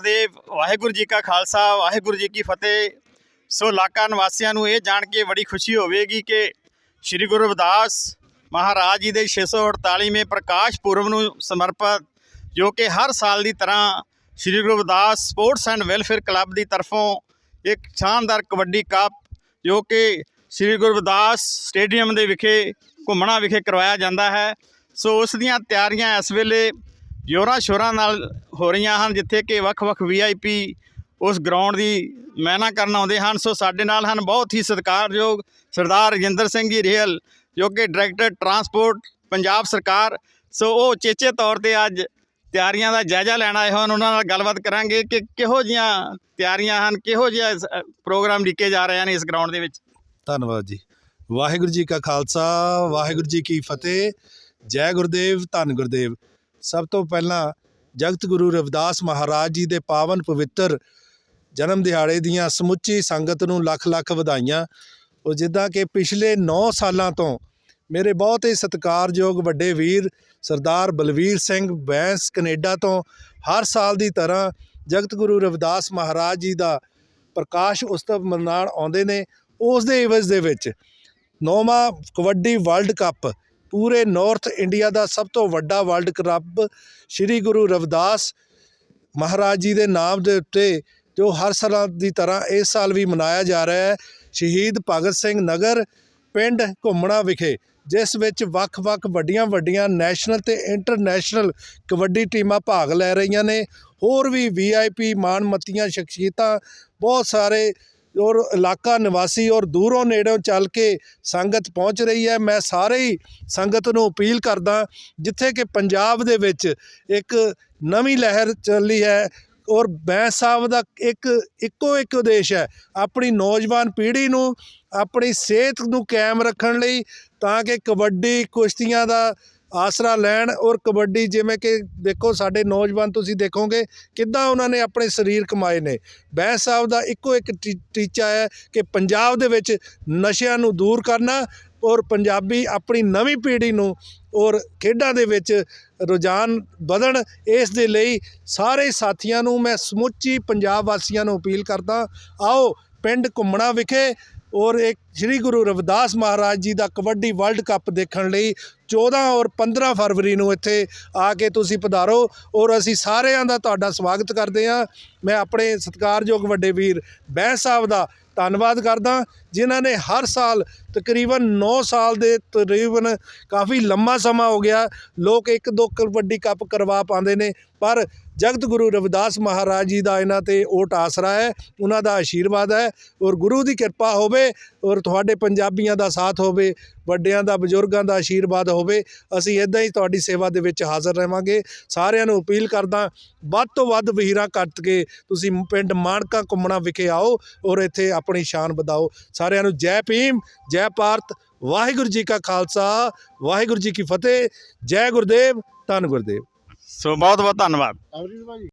ਗੁਰਦੇਵ ਵਾਹਿਗੁਰੂ ਜੀ ਕਾ ਖਾਲਸਾ, ਵਾਹਿਗੁਰੂ ਜੀ ਕੀ ਫਤਿਹ। ਸੋ ਇਲਾਕਾ ਨਿਵਾਸੀਆਂ ਨੂੰ ਇਹ ਜਾਣ ਕੇ ਬੜੀ ਖੁਸ਼ੀ ਹੋਵੇਗੀ ਕਿ ਸ੍ਰੀ ਗੁਰੂ ਰਵਿਦਾਸ ਮਹਾਰਾਜ ਜੀ ਦੇ 648ਵੇਂ ਪ੍ਰਕਾਸ਼ ਪੁਰਬ ਨੂੰ ਸਮਰਪਿਤ, ਜੋ ਕਿ ਹਰ ਸਾਲ ਦੀ ਤਰ੍ਹਾਂ Sri Guru Ravidas sports and welfare club ਦੀ ਤਰਫੋਂ ਇੱਕ ਸ਼ਾਨਦਾਰ ਕਬੱਡੀ ਕੱਪ, ਜੋ ਕਿ ਸ੍ਰੀ ਗੁਰੂ ਰਵਿਦਾਸ ਸਟੇਡੀਅਮ ਦੇ ਵਿਖੇ, ਘੁੰਮਣਾ ਵਿਖੇ ਕਰਵਾਇਆ ਜਾਂਦਾ ਹੈ। ਸੋ ਉਸ ਦੀਆਂ ਤਿਆਰੀਆਂ ਇਸ ਵੇਲੇ ਜੋਰਾਂ ਸ਼ੋਰਾਂ ਨਾਲ ਹੋ ਰਹੀਆਂ ਹਨ, ਜਿੱਥੇ ਕਿ ਵੱਖ-ਵੱਖ ਵੀਆਈਪੀ ਉਸ ਗਰਾਊਂਡ ਦੀ ਮਹਿਨਾ ਕਰਨ ਆਉਂਦੇ ਹਨ। ਸੋ ਸਾਡੇ ਨਾਲ ਹਨ ਬਹੁਤ ਹੀ ਸਤਿਕਾਰਯੋਗ ਸਰਦਾਰ ਰਜਿੰਦਰ ਸਿੰਘ ਜੀ ਰੇਲ ਜੋ ਕਿ ਡਾਇਰੈਕਟਰ ਟਰਾਂਸਪੋਰਟ ਪੰਜਾਬ ਸਰਕਾਰ। ਸੋ ਉਹ ਚੇਚੇ ਤੌਰ ਤੇ ਅੱਜ ਤਿਆਰੀਆਂ ਦਾ ਜਾਇਜ਼ਾ ਲੈਣ ਆਏ ਹਨ ਉਹਨਾਂ ਨਾਲ ਗੱਲਬਾਤ ਕਰਾਂਗੇ ਕਿ ਕਿਹੋ ਜੀਆਂ ਤਿਆਰੀਆਂ ਹਨ, ਕਿਹੋ ਜਿਹਾ ਪ੍ਰੋਗਰਾਮ ਲਿਖੇ ਜਾ ਰਹੇ ਹਨ ਇਸ ਗਰਾਊਂਡ ਦੇ ਵਿੱਚ। ਧੰਨਵਾਦ ਜੀ। ਵਾਹਿਗੁਰੂ ਜੀ ਕਾ ਖਾਲਸਾ, ਵਾਹਿਗੁਰੂ ਜੀ ਕੀ ਫਤਿਹ। ਜੈ ਗੁਰਦੇਵ, ਧੰਨ ਗੁਰਦੇਵ। ਸਭ ਤੋਂ ਪਹਿਲਾਂ ਜਗਤ ਗੁਰੂ ਰਵਿਦਾਸ ਮਹਾਰਾਜ ਜੀ ਦੇ ਪਾਵਨ ਪਵਿੱਤਰ ਜਨਮ ਦਿਹਾੜੇ ਦੀਆਂ ਸਮੁੱਚੀ ਸੰਗਤ ਨੂੰ ਲੱਖ ਲੱਖ ਵਧਾਈਆਂ। ਉਹ ਜਿੱਦਾਂ ਕਿ ਪਿਛਲੇ 9 ਸਾਲਾਂ ਤੋਂ ਮੇਰੇ ਬਹੁਤ ਹੀ ਸਤਿਕਾਰਯੋਗ ਵੱਡੇ ਵੀਰ ਸਰਦਾਰ ਬਲਵੀਰ ਸਿੰਘ ਬੈਂਸ ਕੈਨੇਡਾ ਤੋਂ ਹਰ ਸਾਲ ਦੀ ਤਰ੍ਹਾਂ ਜਗਤ ਗੁਰੂ ਰਵਿਦਾਸ ਮਹਾਰਾਜ ਜੀ ਦਾ ਪ੍ਰਕਾਸ਼ ਉਤਸਵ ਮਨਾਉਣ ਆਉਂਦੇ ਨੇ। ਉਸ ਦੇ ਇਵਜ਼ ਦੇ ਵਿੱਚ ਨੌਵਾਂ ਕਬੱਡੀ ਵਰਲਡ ਕੱਪ ਪੂਰੇ ਨਾਰਥ ਇੰਡੀਆ ਦਾ ਸਭ ਤੋਂ ਵੱਡਾ ਵਰਲਡ ਕਲੱਬ ਸ੍ਰੀ ਗੁਰੂ ਰਵਿਦਾਸ ਮਹਾਰਾਜ ਜੀ ਦੇ ਨਾਮ ਦੇ ਉੱਤੇ ਜੋ ਹਰ ਸਾਲ ਦੀ ਤਰ੍ਹਾਂ ਇਸ ਸਾਲ ਵੀ ਮਨਾਇਆ ਜਾ ਰਿਹਾ ਹੈ, ਸ਼ਹੀਦ ਭਗਤ ਸਿੰਘ ਨਗਰ ਪਿੰਡ ਘੁੰਮਣਾ ਵਿਖੇ, ਜਿਸ ਵਿੱਚ ਵੱਖ-ਵੱਖ ਵੱਡੀਆਂ-ਵੱਡੀਆਂ ਨੈਸ਼ਨਲ ਤੇ ਇੰਟਰਨੈਸ਼ਨਲ ਕਬੱਡੀ ਟੀਮਾਂ ਭਾਗ ਲੈ ਰਹੀਆਂ ਨੇ, ਹੋਰ ਵੀ ਵੀਆਈਪੀ ਮਾਨਮੱਤੀਆਂ ਸ਼ਖਸੀਅਤਾਂ, ਬਹੁਤ ਸਾਰੇ ਔਰ ਇਲਾਕਾ ਨਿਵਾਸੀ ਔਰ ਦੂਰੋਂ ਨੇੜੋਂ ਚੱਲ ਕੇ ਸੰਗਤ ਪਹੁੰਚ ਰਹੀ ਹੈ। ਮੈਂ ਸਾਰੇ ਹੀ ਸੰਗਤ ਨੂੰ ਅਪੀਲ ਕਰਦਾ ਜਿੱਥੇ ਕਿ ਪੰਜਾਬ ਦੇ ਵਿੱਚ ਇੱਕ ਨਵੀਂ ਲਹਿਰ ਚੱਲੀ ਹੈ ਔਰ ਬੈਂਸ ਸਾਹਿਬ ਦਾ ਇੱਕ, ਇੱਕੋ ਇੱਕ ਉਦੇਸ਼ ਹੈ ਆਪਣੀ ਨੌਜਵਾਨ ਪੀੜ੍ਹੀ ਨੂੰ ਆਪਣੀ ਸਿਹਤ ਨੂੰ ਕਾਇਮ ਰੱਖਣ ਲਈ ਤਾਂ ਕਿ ਕਬੱਡੀ, ਕੁਸ਼ਤੀਆਂ ਦਾ ਆਸਰਾ ਲੈਣ ਔਰ ਕਬੱਡੀ ਜਿਵੇਂ ਕਿ ਦੇਖੋ ਸਾਡੇ ਨੌਜਵਾਨ ਤੁਸੀਂ ਦੇਖੋਗੇ ਕਿੱਦਾਂ ਉਹਨਾਂ ਨੇ ਆਪਣੇ ਸਰੀਰ ਕਮਾਏ ਨੇ। ਬੈਂਸ ਸਾਹਿਬ ਦਾ ਇੱਕੋ ਇੱਕ ਟੀ- ਟੀਚਾ ਹੈ ਕਿ ਪੰਜਾਬ ਦੇ ਵਿੱਚ ਨਸ਼ਿਆਂ ਨੂੰ ਦੂਰ ਕਰਨਾ ਔਰ ਪੰਜਾਬੀ ਆਪਣੀ ਨਵੀਂ ਪੀੜ੍ਹੀ ਨੂੰ ਔਰ ਖੇਡਾਂ ਦੇ ਵਿੱਚ ਰੁਝਾਨ ਵਧਣ, ਇਸ ਦੇ ਲਈ ਸਾਰੇ ਸਾਥੀਆਂ ਨੂੰ ਮੈਂ ਸਮੁੱਚੀ ਪੰਜਾਬ ਵਾਸੀਆਂ ਨੂੰ ਅਪੀਲ ਕਰਦਾ, ਆਓ ਪਿੰਡ ਘੁੰਮਣਾ ਵਿਖੇ ਔਰ ਇੱਕ ਸ੍ਰੀ ਗੁਰੂ ਰਵਿਦਾਸ ਮਹਾਰਾਜ ਜੀ ਦਾ ਕਬੱਡੀ ਵਰਲਡ ਕੱਪ ਦੇਖਣ ਲਈ 14 ਔਰ 15 ਫਰਵਰੀ ਨੂੰ ਇੱਥੇ ਆ ਕੇ ਤੁਸੀਂ ਪਧਾਰੋ ਔਰ ਅਸੀਂ ਸਾਰਿਆਂ ਦਾ ਤੁਹਾਡਾ ਸਵਾਗਤ ਕਰਦੇ ਹਾਂ। ਮੈਂ ਆਪਣੇ ਸਤਿਕਾਰਯੋਗ ਵੱਡੇ ਵੀਰ ਬੈਂਸ ਸਾਹਿਬ ਦਾ ਧੰਨਵਾਦ ਕਰਦਾ, ਜਿਨ੍ਹਾਂ ਨੇ ਹਰ ਸਾਲ ਤਕਰੀਬਨ 9 ਸਾਲ ਦੇ ਤਕਰੀਬਨ ਕਾਫੀ ਲੰਮਾ ਸਮਾਂ ਹੋ ਗਿਆ। ਲੋਕ ਇੱਕ ਦੋ ਕਬੱਡੀ ਕੱਪ ਕਰਵਾ ਪਾਉਂਦੇ ਨੇ, ਪਰ ਜਗਤ ਗੁਰੂ ਰਵਿਦਾਸ ਮਹਾਰਾਜ ਜੀ ਦਾ ਇਹਨਾਂ ਤੇ ਓਟ ਆਸਰਾ ਹੈ, ਉਹਨਾਂ ਦਾ ਆਸ਼ੀਰਵਾਦ ਹੈ ਔਰ ਗੁਰੂ ਦੀ ਕਿਰਪਾ ਹੋਵੇ ਔਰ ਤੁਹਾਡੇ ਪੰਜਾਬੀਆਂ ਦਾ ਸਾਥ ਹੋਵੇ, ਵੱਡਿਆਂ ਦਾ, ਬਜ਼ੁਰਗਾਂ ਦਾ ਆਸ਼ੀਰਵਾਦ ਹੋਵੇ, ਅਸੀਂ ਇਦਾਂ ਹੀ ਤੁਹਾਡੀ ਸੇਵਾ ਦੇ ਵਿੱਚ ਹਾਜ਼ਰ ਰਹਾਂਗੇ ਸਾਰਿਆਂ ਨੂੰ ਅਪੀਲ ਕਰਦਾ, ਵੱਧ ਤੋਂ ਵੱਧ ਵਹੀਰਾਂ ਕੱਟ ਕੇ ਤੁਸੀਂ ਪਿੰਡ ਮਾਣਕਾ ਘੁੰਮਣਾ ਵਿਖੇ ਆਓ ਔਰ ਇੱਥੇ ਆਪਣੀ ਸ਼ਾਨ ਵਧਾਓ। ਸਾਰਿਆਂ ਨੂੰ ਜੈ ਭੀਮ, ਜੈ ਭਾਰਤ, ਵਾਹਿਗੁਰੂ ਜੀ ਕਾ ਖਾਲਸਾ, ਵਾਹਿਗੁਰੂ ਜੀ ਕੀ ਫਤਿਹ, ਜੈ ਗੁਰਦੇਵ, ਧੰਨ ਗੁਰਦੇਵ। ਸੋ ਬਹੁਤ ਬਹੁਤ ਧੰਨਵਾਦ।